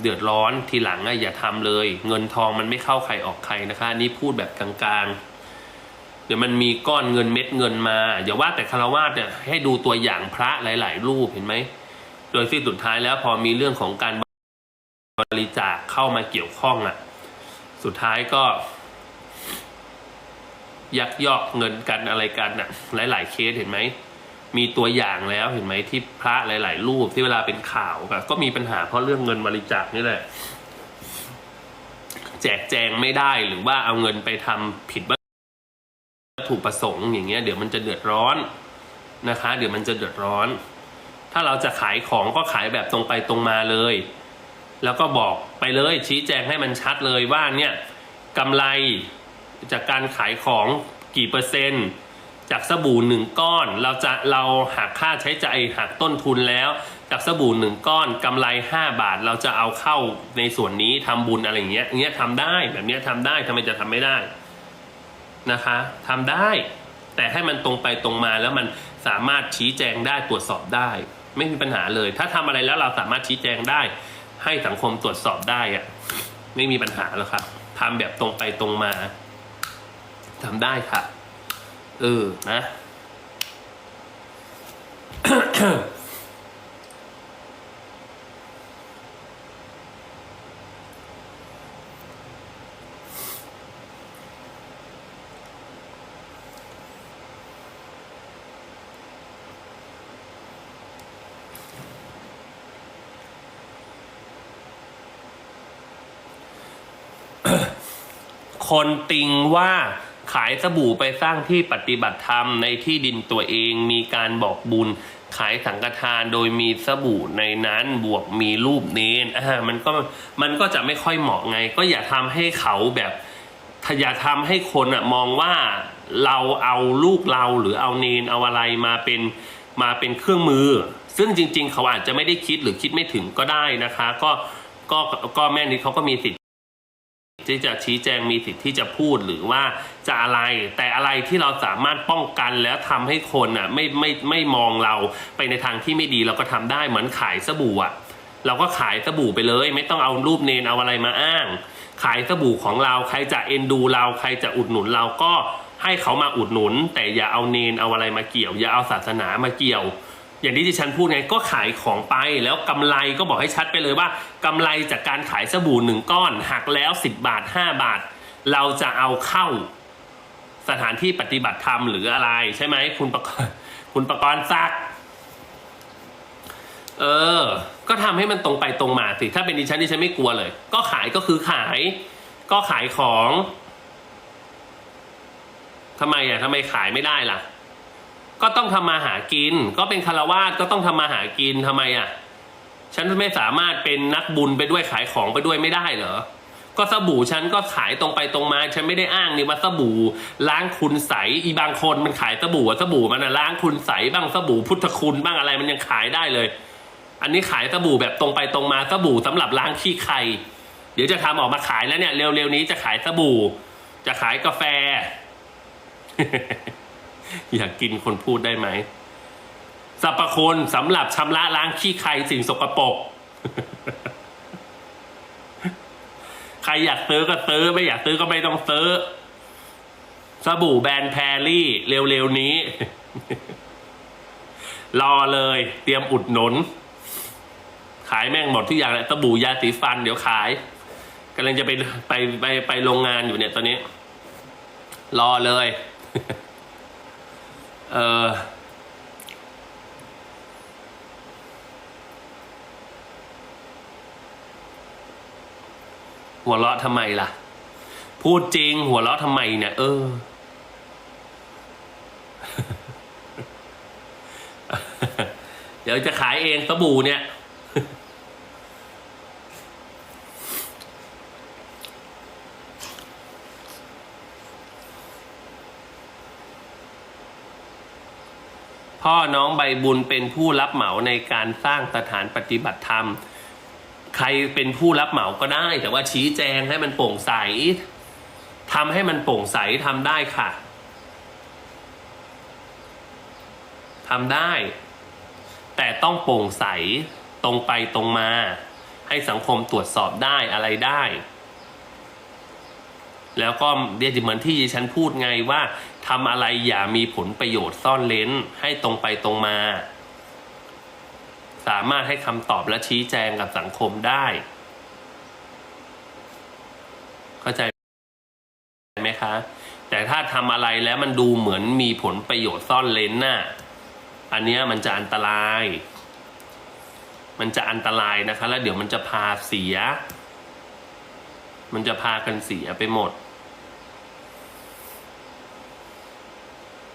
เดือดร้อนทีหลังอะอย่าทำเลย เงินทองมันไม่เข้าใครออกใครนะคะนนี้พูดแบบกลางๆ เดี๋ยวมันมีก้อนเงินเม็ดเงินมาอย่าว่าแต่คารวาสเนี่ยให้ดูตัวอย่างพระหลาย ๆ รูปเห็นไหมโดยที่สุดท้ายแล้วพอมีเรื่องของการบริจาคเข้ามาเกี่ยวข้องอะ สุดท้ายก็ ยักยอกเงินกันอะไรกันอะ หลาย ๆ เคสเห็นไหม มีตัวอย่างแล้วเห็นไหมที่พระหลาย ๆ รูปที่เวลาเป็นข่าวก็มีปัญหาเพราะเรื่องเงินบริจาคนี่แหละ แจกแจงไม่ได้หรือว่าเอาเงินไปทำผิดวัตถุประสงค์อย่างเงี้ยเดี๋ยวมันจะเดือดร้อนนะคะ เดี๋ยวมันจะเดือดร้อน ถ้าเราจะขายของก็ขายแบบตรงไปตรงมาเลย แล้วก็บอกไปเลยชี้แจงให้มันชัดเลยว่าเนี่ยกำไรจากการขายของกี่เปอร์เซ็นต์ จากสบู่หนึ่งก้อน เราจะเราหักค่าใช้จ่ายหักต้นทุนแล้ว จากสบู่หนึ่งก้อนกำไรห้าบาท เราจะเอาเข้าในส่วนนี้ทำบุญอะไรอย่างเงี้ยเงี้ยทำได้แบบเนี้ยทำได้ทำไมจะทำไม่ได้นะคะทำได้ แต่ให้มันตรงไปตรงมาแล้วมันสามารถชี้แจงได้ตรวจสอบได้ ไม่มีปัญหาเลย ถ้าทำอะไรแล้วเราสามารถชี้แจงได้ ให้สังคมตรวจสอบได้อะไม่มีปัญหาแล้วครับทำแบบตรงไปตรงมาทำได้ค่ะ เออ นะคนติงว่า ขายสบู่ไปสร้างที่ปฏิบัติธรรมในที่ดินตัวเองมีการบอกบุญขายสังฆทานโดยมีสบู่ในนั้นบวกมีรูปเนนอ่ามันก็มันก็จะไม่ค่อยเหมาะไง ก็อย่าทำให้เขาแบบอย่าทำให้คนอะมองว่าเราเอาลูกเราหรือเอาเนนเอาอะไรมาเป็นมาเป็นเครื่องมือ ซึ่งจริง ๆ เขาอาจจะไม่ได้คิดหรือคิดไม่ถึงก็ได้นะคะ ก็ก็ก็แม่นิดเขาก็มีสิทธิ ที่จะชี้แจงมีสิทธิ์ที่จะพูดหรือว่าจะอะไร แต่อะไรที่เราสามารถป้องกันแล้วทำให้คนอะไม่ไม่ไม่มองเราไปในทางที่ไม่ดีเราก็ทำได้เหมือนขายสบู่อะเราก็ขายสบู่ไปเลย ไม่ต้องเอารูปเนนเอาอะไรมาอ้าง ขายสบู่ของเราใครจะเอ็นดูเราใครจะอุดหนุนเราก็ให้เขามาอุดหนุน แต่อย่าเอาเนนเอาอะไรมาเกี่ยว อย่าเอาศาสนามาเกี่ยว อย่างที่ดิฉันพูดไงก็ขายของไปแล้วกำไรก็บอกให้ชัดไปเลยว่ากำไรจากการขายสบู่หนึ่งก้อนหักแล้วสิบบาทห้าบาท เราจะเอาเข้าสถานที่ปฏิบัติธรรมหรืออะไรใช่ไหมคุณประกรณ์คุณประกรณ์ซัก เออ ก็ทำให้มันตรงไปตรงมาสิ ถ้าเป็นดิฉันดิฉันไม่กลัวเลย ก็ขายก็คือขาย ก็ขายของทำไมอะทำไมขายไม่ได้ล่ะ ก็ต้องทำมาหากิน ก็เป็นคารวาสก็ต้องทำมาหากินทำไมอะ ฉันไม่สามารถเป็นนักบุญไปด้วยขายของไปด้วยไม่ได้เหรอ ก็สบู่ฉันก็ขายตรงไปตรงมา ฉันไม่ได้อ้างนี่ว่าสบู่ ล้างคุณใส อีบางคนมันขายสบู่สบู่มันอะล้างคุณใสบ้างสบู่พุทธคุณบ้างอะไรมันยังขายได้เลย อันนี้ขายสบู่แบบตรงไปตรงมาสบู่สำหรับล้างขี้ใคร เดี๋ยวจะทำออกมาขายแล้วเนี่ยเร็วๆนี้จะขายสบู่ จะขายกาแฟ อยากกินคนพูดได้ไหมสรรพคุณสำหรับชำระล้างขี้ใครสิ่งสกปรกใครอยากซื้อก็ซื้อไม่อยากซื้อก็ไม่ต้องซื้อ สบู่แบรนด์แพรลี่เร็วๆนี้ รอเลย เตรียมอุดหนุน ขายแม่งหมดทุกอย่างแหละสบู่ยาสีฟันเดี๋ยวขายกำลังจะไปไปไปไปโรงงานอยู่เนี่ยตอนนี้ รอเลย เออหัวเราะทำไมล่ะ พูดจริง หัวเราะทำไมเนี่ย เออ เดี๋ยวจะขายเองสบู่เนี่ย พ่อน้องใบบุญเป็นผู้รับเหมาในการสร้างสถานปฏิบัติธรรม ใครเป็นผู้รับเหมาก็ได้ แต่ว่าชี้แจงให้มันโปร่งใสทำให้มันโปร่งใสทำได้ค่ะทำได้ แต่ต้องโปร่งใสตรงไปตรงมา ให้ให้สังคมตรวจสอบได้อะไรได้ แล้วก็เรียกเหมือนที่ฉันพูดไงว่าทำอะไรอย่ามีผลประโยชน์ซ่อนเลนให้ตรงไปตรงมา สามารถให้คำตอบและชี้แจงกับสังคมได้ เข้าใจไหมคะ แต่ถ้าทำอะไรแล้วมันดูเหมือนมีผลประโยชน์ซ่อนเลนน่ะอันเนี้ยมันจะอันตราย มันจะอันตรายนะคะ แล้วเดี๋ยวมันจะพาเสีย มันจะพากันเสียไปหมด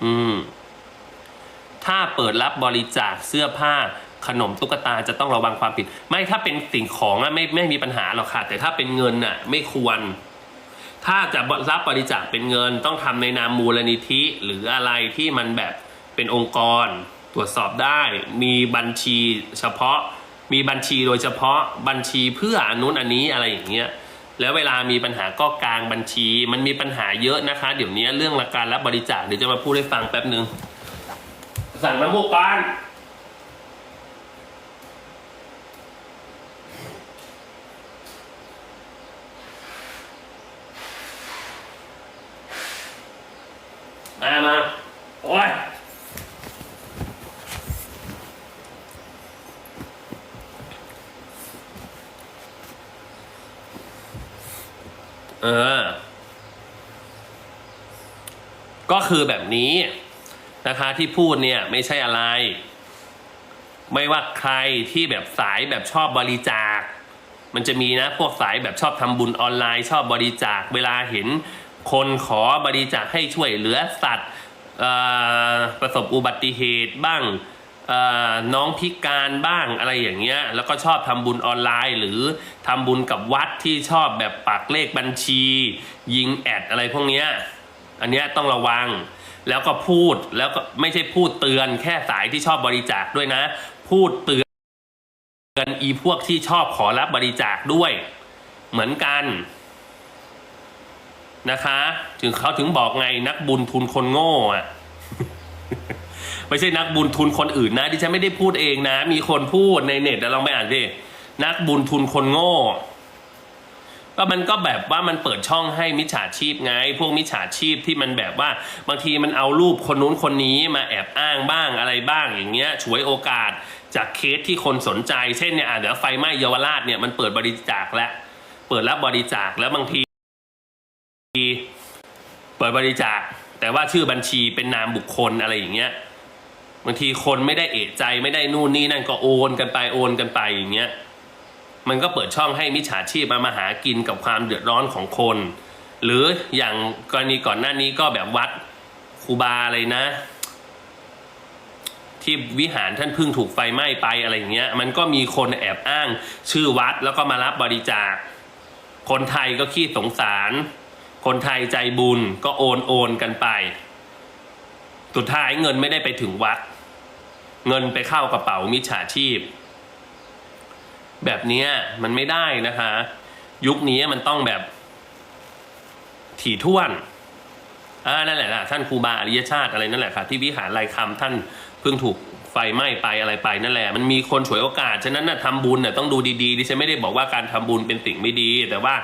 อืม ถ้าเปิดรับบริจาคเสื้อผ้าขนมตุ๊กตาจะต้องระวังความผิด ไม่ถ้าเป็นสิ่งของอะไม่ไม่มีปัญหาหรอกค่ะ แต่ถ้าเป็นเงินอะไม่ควร ถ้าจะรับบริจาคเป็นเงิน ต้องทำในนามมูลนิธิหรืออะไรที่มันแบบเป็นองค์กร ตรวจสอบได้ มีบัญชีเฉพาะ มีบัญชีโดยเฉพาะบัญชีเพื่ออนนุนอันนี้อะไรอย่างเงี้ย แล้วเวลามีปัญหาก็กลางบัญชี มันมีปัญหาเยอะนะคะ เดี๋ยวนี้เรื่องการรับบริจาคเดี๋ยวจะมาพูดให้ฟังแป๊บหนึ่งสั่งน้ำมูกปานมามาโอ้ย เออ ก็คือแบบนี้นะคะที่พูดเนี่ยไม่ใช่อะไร ไม่ว่าใครที่แบบสายแบบชอบบริจาค มันจะมีนะพวกสายแบบชอบทำบุญออนไลน์ ชอบบริจาคเวลาเห็น คนขอบริจาคให้ช่วยเหลือสัตว์ประสบอุบัติเหตุบ้าง น้องพิการบ้างอะไรอย่างเงี้ยแล้วก็ชอบทำบุญออนไลน์ หรือทำบุญกับวัดที่ชอบแบบปักเลขบัญชี ยิงแอดอะไรพวกเนี้ยอันเนี้ยต้องระวัง แล้วก็พูดแล้วก็ไม่ใช่พูดเตือนแค่สายที่ชอบบริจาคด้วยนะ พูดเตือนเตือนอีพวกที่ชอบขอรับบริจาคด้วย เหมือนกันนะคะ ถึงเขาถึงบอกไงนักบุญทุนคนโง่อะ ไม่ใช่นักบุญทุนคนอื่นนะที่ฉันไม่ได้พูดเองนะ มีคนพูดในเน็ตลองไปอ่านดินักบุญทุนคนโง่ก็มันก็แบบว่ามันเปิดช่องให้มิจฉาชีพไง พวกมิจฉาชีพที่มันแบบว่าบางทีมันเอารูปคนนู้นคนนี้มาแอบอ้างบ้างอะไรบ้างอย่างเงี้ยฉวยโอกาสจากเคสที่คนสนใจ เช่นเนี่ยอะเดี๋ยวไฟไหม้เยาวราชเนี่ยมันเปิดบริจาคแล้วเปิดรับบริจาคแล้วบางทีเปิดบริจาค แต่ว่าชื่อบัญชีเป็นนามบุคคลอะไรอย่างเงี้ย บางทีคนไม่ได้เอะใจไม่ได้นู่นนี่นั่นก็โอนกันไปโอนกันไปอย่างเงี้ยมันก็เปิดช่องให้มิจฉาชีพมามาหากินกับความเดือดร้อนของคน หรืออย่างกรณีก่อนหน้านี้ก็แบบวัดครูบาอะไรนะ ที่วิหารท่านเพิ่งถูกไฟไหม้ไปอะไรอย่างเงี้ย มันก็มีคนแอบอ้างชื่อวัดแล้วก็มารับบริจาค คนไทยก็ขี้สงสาร คนไทยใจบุญก็โอนโอนกันไป สุดท้ายเงินไม่ได้ไปถึงวัด เงินไปเข้ากระเป๋ามิจฉาชีพ แบบนี้มันไม่ได้นะคะ ยุคนี้มันต้องแบบ ถี่ถ้วนอ่านั่นแหละนะท่านครูบาอริยชาติอะไรนั่นแหละค่ะ ที่วิหารลายคำท่านเพิ่งถูกไฟไหม้ไปอะไรไปนั่นแหละ มันมีคนฉวยโอกาส ฉะนั้นนะทำบุญน่ะต้องดูดีๆดิฉันไม่ได้บอกว่าการทำบุญเป็นสิ่งไม่ดี แต่ว่า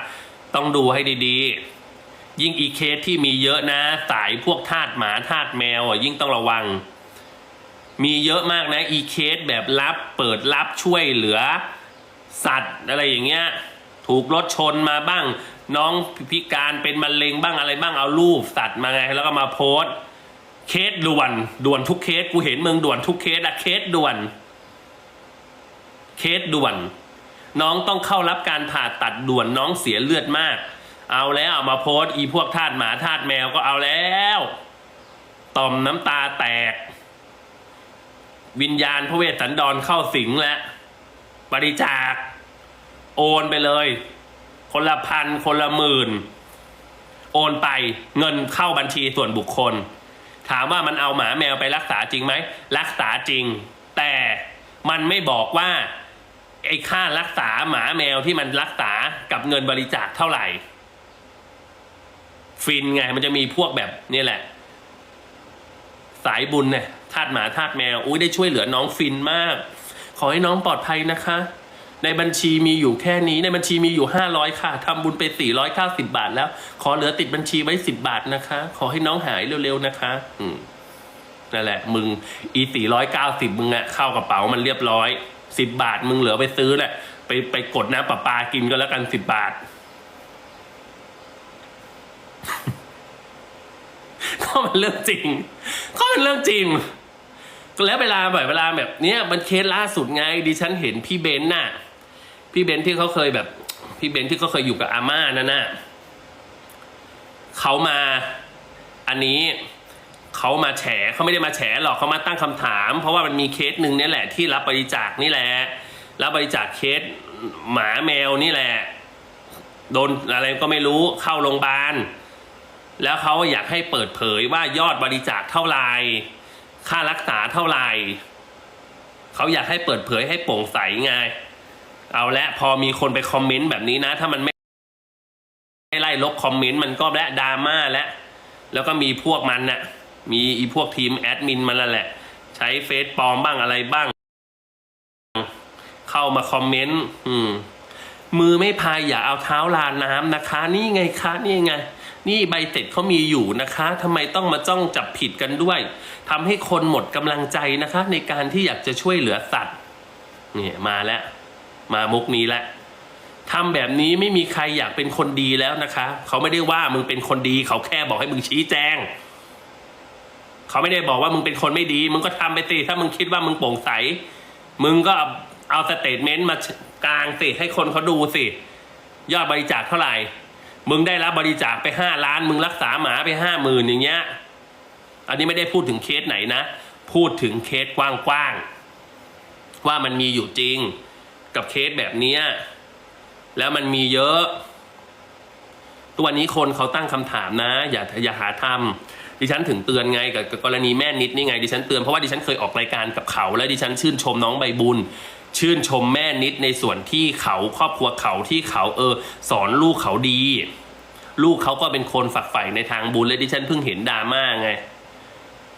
ต้องดูให้ดีๆ ยิ่งอีเคสที่มีเยอะนะ สายพวกทาสหมาทาสแมวอะยิ่งต้องระวัง มีเยอะมากนะอีเคสแบบรับเปิดรับช่วยเหลือ สัตว์อะไรอย่างเงี้ยถูกรถชนมาบ้าง น้องพิการเป็นมะเร็งบ้างอะไรบ้างเอารูปสัตว์มาไงแล้วก็มาโพสเคสด่วนด่วนทุกเคสกูเห็นมึงด่วนทุกเคสอะเคสด่วน เคสด่วน น้องต้องเข้ารับการผ่าตัดด่วนน้องเสียเลือดมาก เอาแล้วมาโพสอีพวกทาสหมาทาสแมวก็เอาแล้วต่อมน้ำตาแตก วิญญาณพระเวสสันดรเข้าสิงแล้วบริจาค โอนไปเลย คนละพันคนละหมื่น โอนไปเงินเข้าบัญชีส่วนบุคคล ถามว่ามันเอาหมาแมวไปรักษาจริงไหม รักษาจริง แต่มันไม่บอกว่าไอ้ค่ารักษาหมาแมวที่มันรักษากับเงินบริจาคเท่าไหร่ ฟินไง มันจะมีพวกแบบนี่แหละ สายบุญเนี่ยทาสหมาทาสแมว อุ้ยได้ช่วยเหลือน้องฟินมาก ขอให้น้องปลอดภัยนะคะ ในบัญชีมีอยู่แค่นี้ ในบัญชีมีอยู่ห้าร้อยค่ะทำบุญไปสี่ร้อยเก้าสิบาทแล้ว ขอเหลือติดบัญชีไว้สิบบาทนะคะ ขอให้น้องหายเร็วๆนะคะ อืมนั่นแหละ มึงอีสี่ร้อยเก้าสิบมึงอะเข้ากระเป๋ามันเรียบร้อยสิบบาท มึงเหลือไปซื้อแหละไปไปกดน้ำประปากินก็แล้วกันสิบบาท ก็มันเรื่องจริงก็มันเรื่องจริง แล้วเวลาแบบเวลาแบบเนี้ยมันเคสล่าสุดไงดิฉันเห็นพี่เบนซ์น่ะ พี่เบนซ์ที่เขาเคยแบบ พี่เบนซ์ที่เขาเคยอยู่กับอาม่านั่นน่ะเขามาอันนี้เขามาแฉเขาไม่ได้มาแฉหรอกเขามาตั้งคำถาม เพราะว่ามันมีเคสหนึ่งนี่แหละที่รับบริจาคนี่แหละรับบริจาคเคสหมาแมวนี่แหละ โดนอะไรก็ไม่รู้เข้าโรงพยาบาล แล้วเขาอยากให้เปิดเผยว่ายอดบริจาคเท่าไหร่ค่ารักษาเท่าไหร่เขาอยากให้เปิดเผยให้โปร่งใสไง เอาละพอมีคนไปคอมเมนต์แบบนี้นะ ถ้ามันไม่ไล่ลบคอมเมนต์มันก็และดราม่าและแล้วก็มีพวกมันน่ะมีอีพวกทีมแอดมินมันนั่นแหละ ใช้เฟซปลอมบ้างอะไรบ้าง เข้ามาคอมเมนต์อืมมือไม่พายอย่าเอาเท้าลานน้ำนะคะ นี่ไงคะนี่ไง นี่ใบเสร็จเขามีอยู่นะคะทำไมต้องมาจ้องจับผิดกันด้วยทำให้คนหมดกำลังใจนะคะ ในการที่อยากจะช่วยเหลือสัตว์นี่มาแล้ว มามุกนี้แล้วทำแบบนี้ไม่มีใครอยากเป็นคนดีแล้วนะคะ เขาไม่ได้ว่ามึงเป็นคนดี เขาแค่บอกให้มึงชี้แจง เขาไม่ได้บอกว่ามึงเป็นคนไม่ดี มึงก็ทำไปสิถ้ามึงคิดว่ามึงโปร่งใส มึงก็เอาสเตทเมนต์มากลางสิให้คนเขาดูสิ ยอดบริจาคเท่าไหร่ มึงได้รับบริจาคไปห้าล้าน มึงรักษาหมาไปห้าหมื่นอย่างเงี้ย อันนี้ไม่ได้พูดถึงเคสไหนนะ พูดถึงเคสกว้างๆ ว่ามันมีอยู่จริงกับเคสแบบเนี้ยแล้วมันมีเยอะ ตัวนี้คนเขาตั้งคำถามนะ อย่าอย่าหาทำดิฉันถึงเตือนไงกับกรณีแม่นิดนี่ไงดิฉันเตือนเพราะว่าดิฉันเคยออกรายการกับเขา และดิฉันชื่นชมน้องใบบุญ ชื่นชมแม่นิดในส่วนที่เขาครอบครัวเขาที่เขาเออ สอนลูกเขาดี ลูกเขาก็เป็นคนฝักใฝ่ในทางบุญและดิฉันเพิ่งเห็นดราม่าไง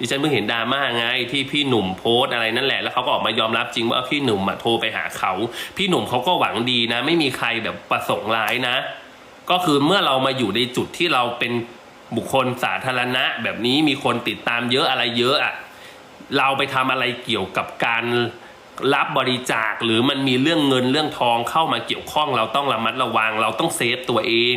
ดิฉันเพิ่งเห็นดราม่าไงที่พี่หนุ่มโพสต์อะไรนั่นแหละแล้วเขาก็ออกมายอมรับจริงว่าพี่หนุ่มอะโทรไปหาเขา พี่หนุ่มเขาก็หวังดีนะ ไม่มีใครแบบประสงค์ร้ายนะ ก็คือเมื่อเรามาอยู่ในจุดที่เราเป็นบุคคลสาธารณะ แบบนี้มีคนติดตามเยอะอะไรเยอะอะเราไปทำอะไรเกี่ยวกับการ รับบริจาคหรือมันมีเรื่องเงินเรื่องทองเข้ามาเกี่ยวข้องเราต้องระมัดระวัง เราต้องเซฟตัวเอง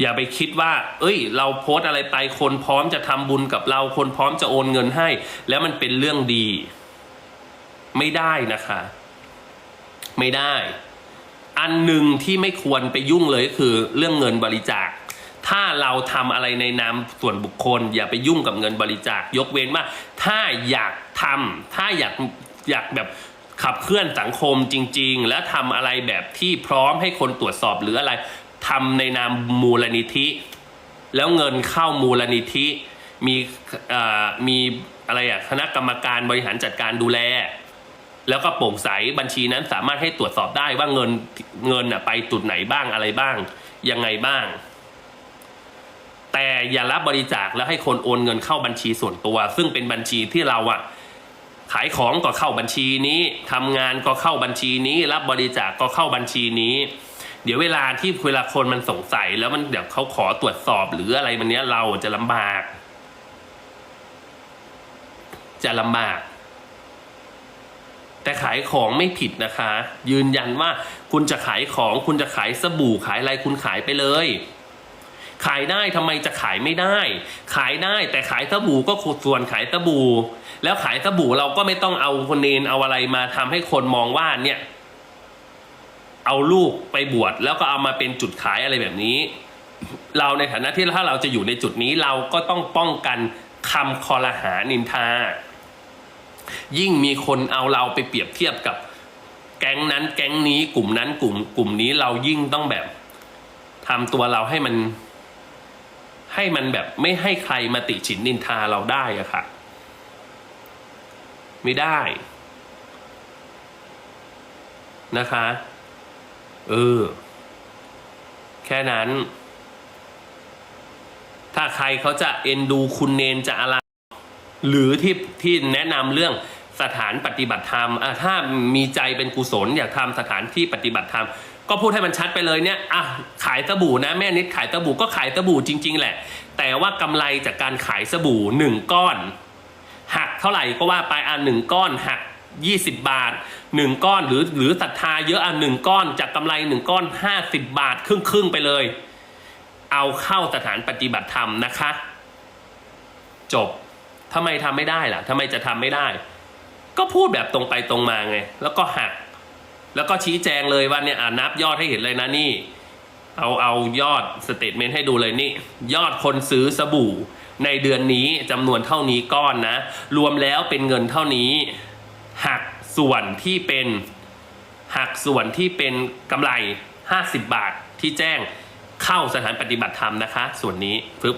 อย่าไปคิดว่า เอ้ย เราโพสอะไรไปคนพร้อมจะทำบุญกับเราคนพร้อมจะโอนเงินให้ แล้วมันเป็นเรื่องดี ไม่ได้นะคะ ไม่ได้ อันหนึ่งที่ไม่ควรไปยุ่งเลยก็คือ เรื่องเงินบริจาคถ้าเราทำอะไรในนามส่วนบุคคล อย่าไปยุ่งกับเงินบริจาคยกเว้นว่า ถ้าอยากทำถ้าอยาก อยากแบบขับเคลื่อนสังคมจริง ๆ และทำอะไรแบบที่พร้อมให้คนตรวจสอบหรืออะไรทำในนามมูลนิธิ แล้วเงินเข้ามูลนิธิ มีมีอะไรอะคณะกรรมการบริหารจัดการดูแล แล้วก็โปร่งใสบัญชีนั้นสามารถให้ตรวจสอบได้ว่าเงินเงินน่ะไปจุดไหนบ้างอะไรบ้าง ยังไงบ้าง แต่อย่ารับบริจาคแล้วให้คนโอนเงินเข้าบัญชีส่วนตัว ซึ่งเป็นบัญชีที่เราอะ ขายของก็เข้าบัญชีนี้ทำงานก็เข้าบัญชีนี้ รับบริจาคก็เข้าบัญชีนี้ เดี๋ยวเวลาที่เวลาคนมันสงสัยแล้วมันเดี๋ยวเขาขอตรวจสอบหรืออะไรมันเนี้ยเราจะลำบาก จะลำบากแต่ขายของไม่ผิดนะคะ ยืนยันว่าคุณจะขายของคุณจะขายสบู่ขายอะไรคุณขายไปเลย ขายได้ทำไมจะขายไม่ได้ ขายได้แต่ขายสบู่ก็ส่วนขายสบู่ แล้วขายสบู่เราก็ไม่ต้องเอาคนเนนเอาอะไรมาทำให้คนมองว่าเนี่ย เอาลูกไปบวชแล้วก็เอามาเป็นจุดขายอะไรแบบนี้ เราในฐานะที่ถ้าเราจะอยู่ในจุดนี้เราก็ต้องป้องกันคำคอรหานินทา ยิ่งมีคนเอาเราไปเปรียบเทียบกับแก๊งนั้นแก๊งนี้กลุ่มนั้นกลุ่ม กลุ่มนี้เรายิ่งต้องแบบทำตัวเราให้มัน ให้มันแบบไม่ให้ใครมาติฉินนินทาเราได้อะค่ะ ไม่ได้นะคะ เออ แค่นั้น ถ้าใครเขาจะเอ็นดูคุณเนนจะอะไร หรือที่ที่แนะนำเรื่องสถานปฏิบัติธรรมอะถ้ามีใจเป็นกุศลอยากทำสถานที่ปฏิบัติธรรม ก็พูดให้มันชัดไปเลยเนี่ย อะ ขายสบู่นะ แม่นิดขายสบู่ก็ขายสบู่จริง ๆ แหละ แต่ว่ากำไรจากการขายสบู่หนึ่งก้อน ท่าไหร่ก็ว่าไปอะหนึ่งก้อนหัก 20 บาทหนึ่งก้อนหรือหรือศรัทธาเยอะอะหนึ่งก้อนจากกำไรหนึ่งก้อน 50 บาทครึ่งครึ่งไปเลย เอาเข้าสถานปฏิบัติธรรมนะคะ จบทำไมทำไม่ได้ล่ะทำไมจะทำไม่ได้ ก็พูดแบบตรงไปตรงมาไง แล้วก็หัก แล้วก็ชี้แจงเลยว่าเนี่ยอะนับยอดให้เห็นเลยนะนี่ เอาเอายอดสเตทเมนต์ให้ดูเลยนี่ ยอดคนซื้อสบู่ ในเดือนนี้จำนวนเท่านี้ก้อนนะ รวมแล้วเป็นเงินเท่านี้ หักส่วนที่เป็นหักส่วนที่เป็นกำไร 50 บาทที่แจ้งเข้าสถานปฏิบัติธรรมนะคะ ส่วนนี้ปึ๊บ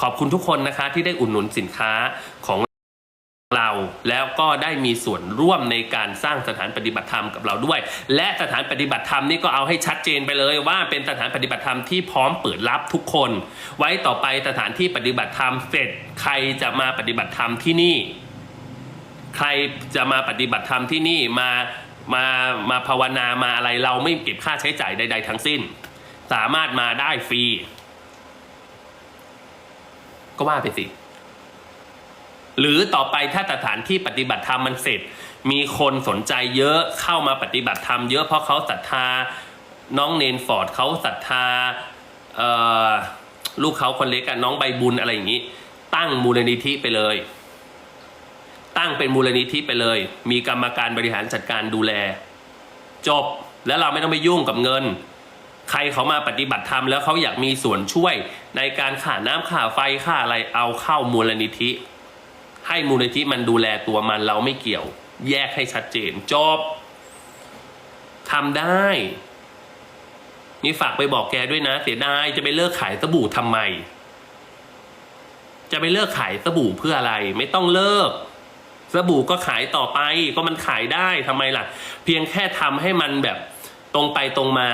ขอบคุณทุกคนนะคะที่ได้อุดหนุนสินค้าของ เราแล้วก็ได้มีส่วนร่วมในการสร้างสถานปฏิบัติธรรมกับเราด้วย และสถานปฏิบัติธรรมนี่ก็เอาให้ชัดเจนไปเลยว่าเป็นสถานปฏิบัติธรรมที่พร้อมเปิดรับทุกคน ไว้ต่อไปสถานที่ปฏิบัติธรรมเสร็จใครจะมาปฏิบัติธรรมที่นี่ ใครจะมาปฏิบัติธรรมที่นี่มามามาภาวนามาอะไรเราไม่เก็บค่าใช้จ่ายใด ๆ ทั้งสิ้น สามารถมาได้ฟรีก็ว่าไปสิ หรือต่อไปถ้าสถานที่ปฏิบัติธรรมมันเสร็จ มีคนสนใจเยอะเข้ามาปฏิบัติธรรมเยอะเพราะเขาศรัทธาน้องเนนฟอร์ดเขาศรัทธาลูกเขาคนเล็กอะน้องใบบุญอะไรอย่างนี้ ตั้งมูลนิธิไปเลย ตั้งเป็นมูลนิธิไปเลย มีกรรมการบริหารจัดการดูแล จบแล้วเราไม่ต้องไปยุ่งกับเงิน ใครเขามาปฏิบัติธรรมแล้วเขาอยากมีส่วนช่วยในการค่าน้ำค่าไฟค่าอะไรเอาเข้ามูลนิธิ ให้มูลนิธิมันดูแลตัวมันเราไม่เกี่ยว แยกให้ชัดเจนจบทำได้นี่ฝากไปบอกแกด้วยนะ เสียดายจะไปเลิกขายสบู่ทำไม จะไปเลิกขายสบู่เพื่ออะไร ไม่ต้องเลิกสบู่ก็ขายต่อไปก็มันขายได้ทำไมล่ะ เพียงแค่ทำให้มันแบบตรงไปตรงมา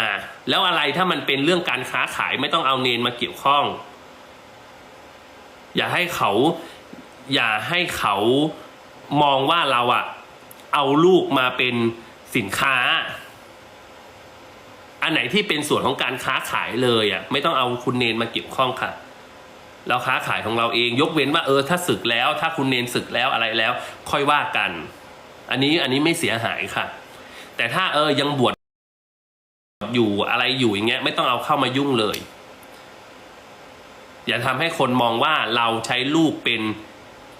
แล้วอะไรถ้ามันเป็นเรื่องการค้าขายไม่ต้องเอาเนนมาเกี่ยวข้อง อย่าให้เขา อย่าให้เขามองว่าเราอะเอาลูกมาเป็นสินค้า อันไหนที่เป็นส่วนของการค้าขายเลยอะไม่ต้องเอาคุณเนนมาเกี่ยวข้องค่ะ เราค้าขายของเราเองยกเว้นว่าเออถ้าศึกแล้ว ถ้าคุณเนนศึกแล้วอะไรแล้ว ค่อยว่ากัน อันนี้อันนี้ไม่เสียหายค่ะ แต่ถ้าเออยังบวชอยู่อะไรอยู่อย่างเงี้ยไม่ต้องเอาเข้ามายุ่งเลย อย่าทำให้คนมองว่าเราใช้ลูกเป็น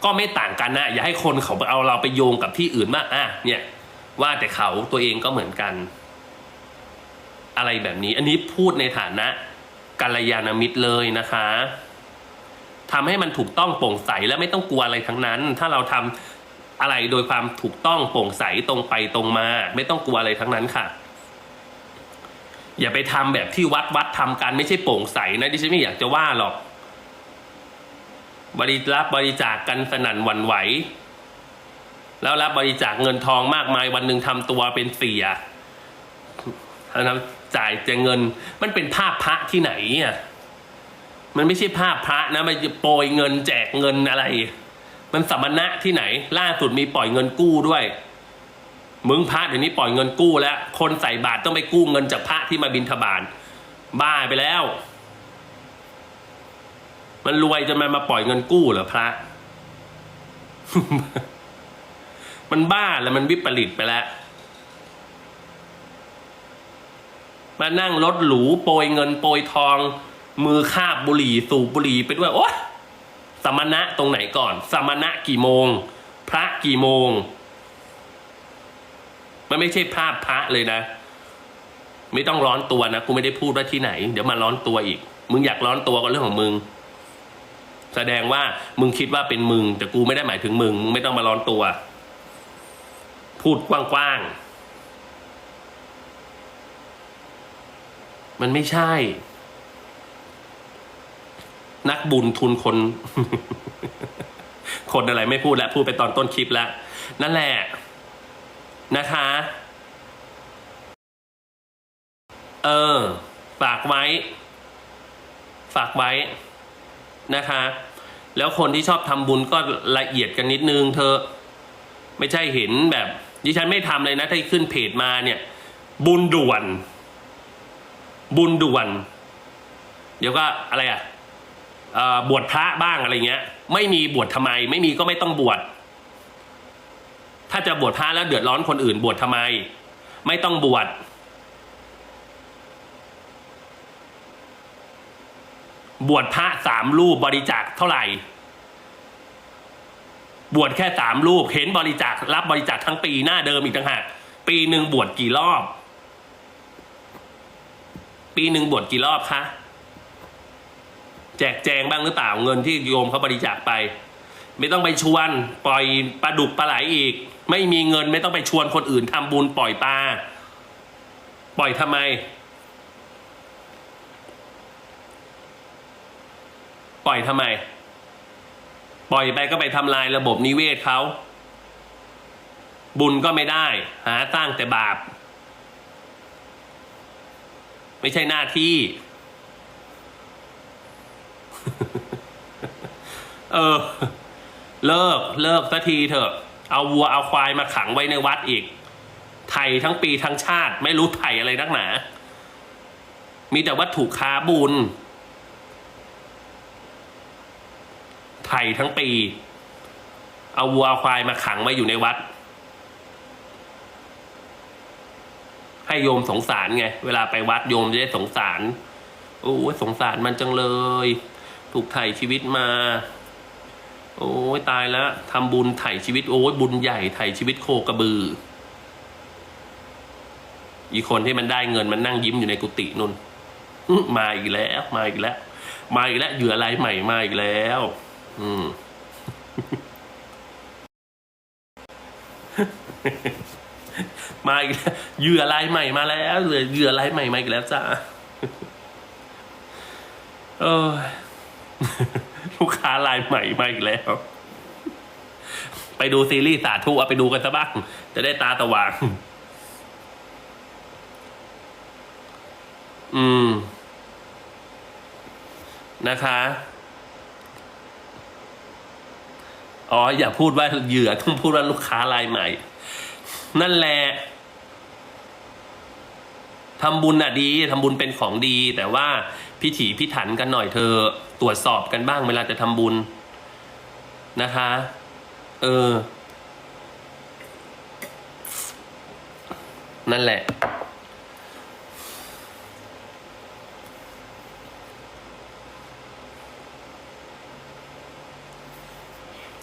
ก็ไม่ต่างกันนะ อย่าให้คนเขาเอาเราไปโยงกับที่อื่นว่าอะเนี่ย ว่าแต่เขาตัวเองก็เหมือนกัน อะไรแบบนี้ อันนี้พูดในฐานะกัลยาณมิตรเลยนะคะทำให้มันถูกต้องโปร่งใสและไม่ต้องกลัวอะไรทั้งนั้น ถ้าเราทำอะไรโดยความถูกต้องโปร่งใสตรงไปตรงมา ไม่ต้องกลัวอะไรทั้งนั้นค่ะ อย่าไปทำแบบที่วัดวัดทำกันไม่ใช่โปร่งใสนะดิฉันไม่อยากจะว่าหรอก บริรับบริจาคกันสนั่นหวั่นไหว แล้วรับบริจาคเงินทองมากมายวันหนึ่งทำตัวเป็นเสียนะจ่ายแต่เงิน มันเป็นภาพพระที่ไหนอะมันไม่ใช่ภาพพระนะมันจะโปรยเงินแจกเงินอะไร มันสมณะที่ไหน ล่าสุดมีปล่อยเงินกู้ด้วย มึงพระเดี๋ยวนี้ปล่อยเงินกู้แล้ว คนใส่บาตรต้องไปกู้เงินจากพระที่มาบินทบาทบ้าไปแล้ว มันรวยจนมันมาปล่อยเงินกู้เหรอพระ มันบ้าแล้วมันวิปริตไปแล้ว มานั่งรถหรูโปรยเงินโปรยทอง มือคาบบุหรี่สูบบุหรี่ไปด้วยโอ๊ยสมณะตรงไหนก่อน สมณะกี่โมง พระกี่โมง มันไม่ใช่ภาพพระเลยนะ ไม่ต้องร้อนตัวนะกูไม่ได้พูดว่าที่ไหน เดี๋ยวมาร้อนตัวอีก มึงอยากร้อนตัวก็เรื่องของมึง แสดงว่ามึงคิดว่าเป็นมึง แต่กูไม่ได้หมายถึงมึงมึงไม่ต้องมาร้อนตัว พูดกว้างๆมันไม่ใช่ นักบุญทุนคน คนอะไรไม่พูดแล้วพูดไปตอนต้นคลิปแล้วนั่นแหละนะคะ เออ ฝากไว้ ฝากไว้ นะคะ แล้วคนที่ชอบทำบุญก็ละเอียดกันนิดนึง เธอ ไม่ใช่เห็นแบบดิฉันไม่ทำเลยนะถ้าขึ้นเพจมาเนี่ย บุญด่วน บุญด่วน เดี๋ยวก็อะไรอะเอ่อบวชพระบ้างอะไรเงี้ย ไม่มีบวชทำไม ไม่มีก็ไม่ต้องบวชถ้าจะบวชพระแล้วเดือดร้อนคนอื่นบวชทำไม ไม่ต้องบวช บวชพระสามรูปบริจาคเท่าไหร่ บวชแค่สามรูปเห็นบริจาครับบริจาคทั้งปีหน้าเดิมอีกต่างหากปีหนึ่งบวชกี่รอบ ปีหนึ่งบวชกี่รอบคะแจกแจงบ้างหรือเปล่าเงินที่โยมเขาบริจาคไป ไม่ต้องไปชวนปล่อยปลาดุกปลาไหลอีก ไม่มีเงินไม่ต้องไปชวนคนอื่นทำบุญปล่อยปลาปล่อยทำไม ปล่อยทำไม ปล่อยไปก็ไปทำลายระบบนิเวศเขาบุญก็ไม่ได้ หาสร้างแต่บาป ไม่ใช่หน้าที่ เออ เลิกเลิกสักทีเถอะ เอาวัวเอาควายมาขังไว้ในวัดอีก ไทยทั้งปีทั้งชาติ ไม่รู้ไทยอะไรนักหนา มีแต่วัตถุค้าบุญ ไทยทั้งปี เอาวัวเอาควายมาขังไว้อยู่ในวัด ให้โยมสงสารไง เวลาไปวัดโยมจะได้สงสาร โอ้ยสงสารมันจังเลย ถูกไถ่ชีวิตมา โอ้ยตายแล้วทำบุญไถ่ชีวิต โอ้ยบุญใหญ่ไถ่ชีวิตโคกระบือ อีกคนที่มันได้เงินมันนั่งยิ้มอยู่ในกุฏินุ่นมาอีกแล้ว มาอีกแล้ว มาอีกแล้วเหยื่อรายใหม่มาอีกแล้ว อืม มาอีกแล้วเหยื่อรายใหม่มาแล้วเหลือเหยื่อรายใหม่มาอีกแล้วจ้าเออลูกค้ารายใหม่มาอีกแล้ว ไปดูซีรีส์สาธุเอาไปดูกันซะบ้าง จะได้ตาตะว่าง อืม นะคะ อ๋ออย่าพูดว่าเหยื่อต้องพูดว่าลูกค้ารายใหม่ นั่นแหละทำบุญอะดีทำบุญเป็นของดี แต่ว่าพิถีพิถันกันหน่อยเธอ ตรวจสอบกันบ้างเวลาจะทำบุญนะคะ เออ นั่นแหละ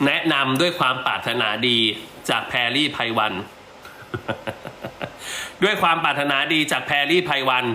แนะนำด้วยความปรารถนาดีจากแพรรี่ไพวัน ด้วยความปรารถนาดีจากแพรรี่ไพวัน